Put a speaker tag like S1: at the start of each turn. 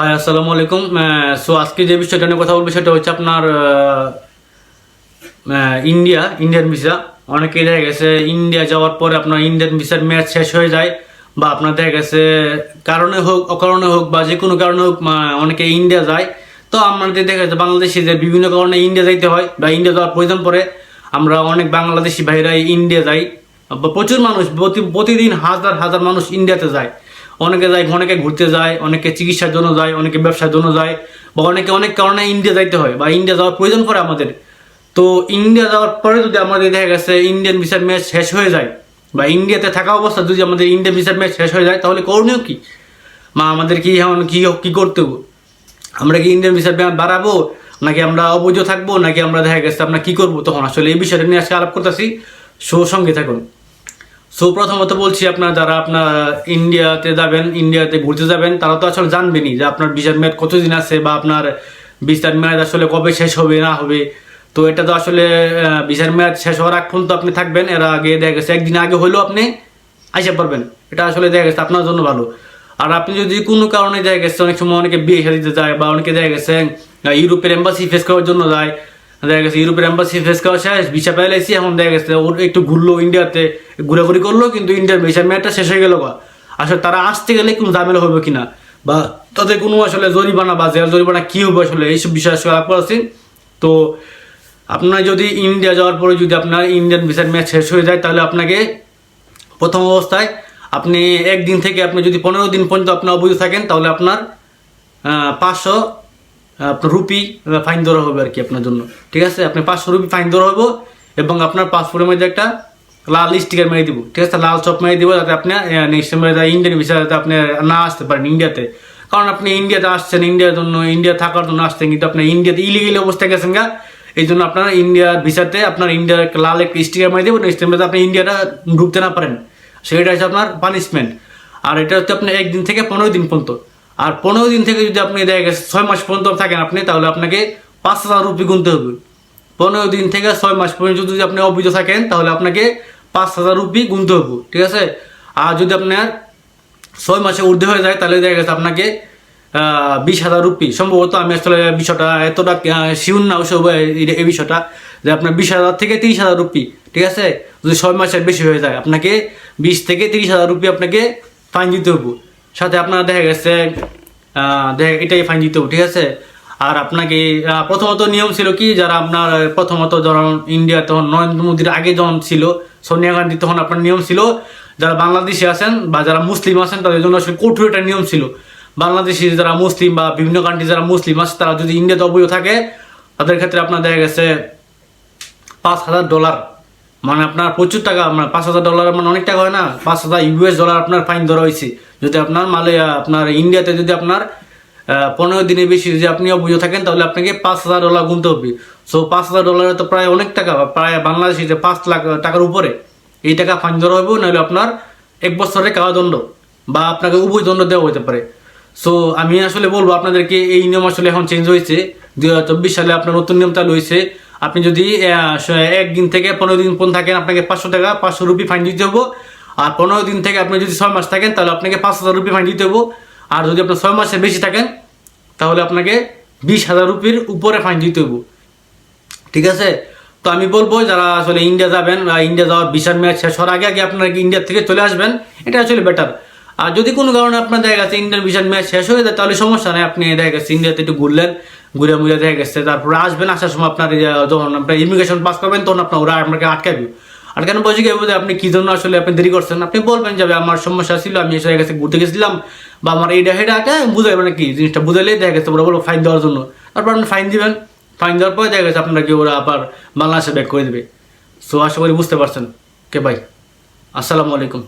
S1: High, আসসালামু আলাইকুম। So আজকে যে বিষয়টা নিয়ে কথা বলব সেটা হচ্ছে আপনার ইন্ডিয়া, ইন্ডিয়ান ভিসা। অনেকেই দেখা গেছে ইন্ডিয়া যাওয়ার পরে আপনার ইন্ডিয়ান ভিসার ম্যাচ শেষ হয়ে যায় বা আপনার দেখা গেছে কারণে হোক, অকারণে হোক বা যে কোনো কারণে হোক অনেকে ইন্ডিয়া যায়। তো আমাদের দেখা যাচ্ছে বাংলাদেশে যে বিভিন্ন কারণে ইন্ডিয়া যাইতে হয় বা ইন্ডিয়া যাওয়ার প্রয়োজন পড়ে, আমরা অনেক বাংলাদেশি ভাইরা ইন্ডিয়া যাই। বা প্রচুর মানুষ প্রতিদিন হাজার হাজার মানুষ ইন্ডিয়াতে যায়। অনেকে যায়, অনেকে ঘুরতে যায়, অনেকে চিকিৎসার জন্য যায়, অনেকে ব্যবসার জন্য যায়, বা অনেকে অনেক কারণে ইন্ডিয়া যাইতে হয়, বা ইন্ডিয়া যাওয়ার প্রয়োজন পড়ে আমাদের। তো ইন্ডিয়া যাওয়ার পরে যদি আমাদের দেখা গেছে ইন্ডিয়ান ভিসার ম্যাচ শেষ হয়ে যায়, বা ইন্ডিয়াতে থাকা অবস্থা যদি আমাদের ইন্ডিয়ান ভিসার ম্যাচ শেষ হয়ে যায়, তাহলে করণীয় কি? মা, আমাদের কি এখন কি, কী করতে হবে? আমরা কি ইন্ডিয়ান ভিসার ব্যাংক বাড়াবো? নাকি আমরা অবৈধ থাকব? নাকি আমরা দেখা গেছে আমরা কী করব? তখন আসলে এই বিষয়টা নিয়ে আজকে আলাপ করতেছি। সঙ্গে থাকুন। সো প্রথমত বলছি আপনার যারা আপনার ইন্ডিয়াতে যাবেন ইন্ডিয়াতে ঘুরতে যাবেন, তারা তো আসলে জানবেনই যে আপনার ভিসার মেয়াদ কতদিন আছে বা আপনার ভিসার মেয়াদ আসলে কবে শেষ হবে, না হবে। তো এটা তো আসলে ভিসার মেয়াদ শেষ হওয়ার আগ পর্যন্ত আপনি থাকবেন। এর আগে দেখা গেছে, একদিন আগে হলেও আপনি আইসা পারবেন। এটা আসলে দেখা গেছে আপনার জন্য ভালো। আর আপনি যদি কোনো কারণে দেখা গেছে অনেক সময় অনেকে বিয়ে দিতে যায় বা অনেকে দেখা গেছে ইউরোপের এম্বাসি ফেস করার জন্য যায় দেখা গেছে ইউরোপের এম্বাসি ফেস করা শেষ ভিসা পেলাইছি এখন দেখা গেছে ওর একটু ঘুরলো ইন্ডিয়াতে ঘোরাঘুরি করল, কিন্তু ইন্ডিয়ার ভিসা মেয়াদটা শেষ হয়ে গেল বা আসলে তারা আসতে গেলে কোনো ঝামেলা হবে কিনা? বা তাদের কোনো আসলে জরিমানা বা জেল জরিমানা কি হবে আসলে? এইসব বিষয় আসলে আলাপ তো আপনার যদি ইন্ডিয়া যাওয়ার পরে যদি আপনার ইন্ডিয়ান ভিসার ম্যাচ শেষ হয়ে যায়, তাহলে আপনাকে প্রথম অবস্থায় আপনি একদিন থেকে আপনি যদি পনেরো দিন পর্যন্ত আপনি অবৈধ থাকেন, তাহলে আপনার পাঁচশো আপনার রুপি ফাইন ধরা হবে আর কি আপনার জন্য। ঠিক আছে? আপনি পাঁচশো রুপি ফাইন ধরা হবে এবং আপনার পাসপোর্টের মধ্যে একটা লাল স্টিকার মেরে দিব। ঠিক আছে? লাল চপ মেরে দিব যাতে আপনি নেক্সট টাইম ইন্ডিয়ান ভিসা যাতে আপনি না আসতে পারেন ইন্ডিয়াতে কারণ আপনি ইন্ডিয়াতে আসছেন ইন্ডিয়ার জন্য ইন্ডিয়া থাকার জন্য আসছেন, কিন্তু আপনি ইন্ডিয়াতে ইলিগেল অবস্থায় গেছেন গা। এই জন্য আপনার ইন্ডিয়ার ভিসাতে আপনার ইন্ডিয়ার লাল একটা স্টিকার মেরে দেবো নেক্সট টাইম আপনি ইন্ডিয়াটা ঢুকতে না পারেন। সেটা হচ্ছে আপনার পানিশমেন্ট আর এটা হচ্ছে আপনার একদিন থেকে পনেরো দিন পর্যন্ত। আর পনেরো দিন থেকে যদি আপনি দেখা গেছে ছয় মাস পর্যন্ত থাকেন আপনি, তাহলে আপনাকে পাঁচ হাজার রুপি গুনতে হবে। পনেরো দিন থেকে ছয় মাস পর্যন্ত যদি আপনি অবৈধ থাকেন, তাহলে আপনাকে পাঁচ হাজার রুপি গুনতে হবে, ঠিক আছে? আর যদি আপনার ছয় মাসে ঊর্ধ্বে হয়ে যায়, তাহলে দেখা গেছে আপনাকে বিশ হাজার রুপি। সম্ভবত আমি আসলে বিষয়টা এতটা শিউন না এই- এই বিষয়টা, যে আপনার বিশ হাজার থেকে তিরিশ হাজার রুপি, ঠিক আছে? যদি ছয় মাসের বেশি হয়ে যায়, আপনাকে বিশ থেকে তিরিশ হাজার রুপি আপনাকে ফাইন দিতে হবে। সাথে আপনার দেখা গেছে দেখা এটাই ফাইন দিতে, ঠিক আছে? আর আপনাকে প্রথমত নিয়ম ছিল কি, যারা আপনার প্রথমত যখন ইন্ডিয়া তখন নরেন্দ্র মোদীর আগে যখন ছিল, সোনিয়া গান্ধী তখন আপনার নিয়ম ছিল, যারা বাংলাদেশি আছেন বা যারা মুসলিম আছেন, তাদের জন্য আসলে কঠোর একটা নিয়ম ছিল। বাংলাদেশি যারা মুসলিম বা বিভিন্ন কান্ট্রি যারা মুসলিম আছে, তারা যদি ইন্ডিয়াতে অবৈধ থাকে, তাদের ক্ষেত্রে আপনার দেখা গেছে পাঁচ হাজার ডলার মানে আপনার প্রচুর টাকা মানে পাঁচ হাজার ডলার মানে অনেক টাকা হয় না? পাঁচ হাজার ইউএস ডলার আপনার ফাইন ধরা হয়েছে। যদি আপনার মালে আপনার ইন্ডিয়াতে যদি আপনার পনেরো দিনের বেশি যদি আপনি অবৈধ থাকেন, তাহলে আপনাকে পাঁচ হাজার ডলার গুনতে হবে। সো পাঁচ হাজার ডলারে তো প্রায় অনেক টাকা, প্রায় বাংলাদেশে যে পাঁচ লাখ টাকার উপরে এই টাকা ফাইন ধরা হবে, নাহলে আপনার এক বছরের কারাদণ্ড বা আপনাকে উভয় দণ্ড দেওয়া হতে পারে। সো আমি আসলে বলব আপনাদেরকে, এই নিয়ম আসলে এখন চেঞ্জ হয়েছে। দুই চব্বিশ সালে আপনার নতুন নিয়ম চালু হয়েছে। আপনি যদি একদিন থেকে পনেরো দিন পর্যন্ত থাকেন, আপনাকে পাঁচশো টাকা, পাঁচশো রুপি ফাইন দিতে হব আর পনেরো দিন থেকে আপনি যদি ছয় মাস থাকেন, তাহলে আপনাকে পাঁচ হাজার রুপি ফাইন দিতে হব আর যদি আপনার ছয় মাসের বেশি থাকেন, তাহলে আপনাকে বিশ হাজার রুপির উপরে ফাইন দিতে হব ঠিক আছে? তো আমি বলব, যারা আসলে ইন্ডিয়া যাবেন বা ইন্ডিয়া যাওয়ার বিশাল ম্যাচ শেষ হওয়ার আগে আগে আপনারা কি ইন্ডিয়া থেকে চলে আসবেন? এটা আসলে বেটার আর যদি কোনো কারণে আপনার দেখা গেছে ইন্ডিয়ান বিশাল ম্যাচ শেষ হয়ে যায়, তাহলে সমস্যা নেই। আপনি দেখা গেছে ইন্ডিয়াতে একটু ঘুরলেন, ঘুরে মুড়ে দেখা গেছে। তারপরে আসবেন, আসার সময় আপনার যখন আপনার ইমিগ্রেশন পাস করবেন, তখন আপনার ওরা আপনাকে আটকাবে আর কেন বলছি কি আপনি কি জন্য আসলে আপনি দেরি করছেন? আপনি বলবেন যাবে আমার সমস্যা ছিল, আমি এসে গেছে, ঘুরতে গেছিলাম, বা আমার এইটা হেটা এটা বুঝাই মানে কি, জিনিসটা বুঝাইলেই দেখা গেছে ওরা বলব ফাইন দেওয়ার জন্য। তারপর আপনি ফাইন দিবেন। ফাইন দেওয়ার পরে দেখা গেছে আপনাকে ওরা আবার বাংলাদেশে ব্যাক করে দেবে। সো আশা করি বুঝতে পারছেন। কে ভাই আসসালামু আলাইকুম।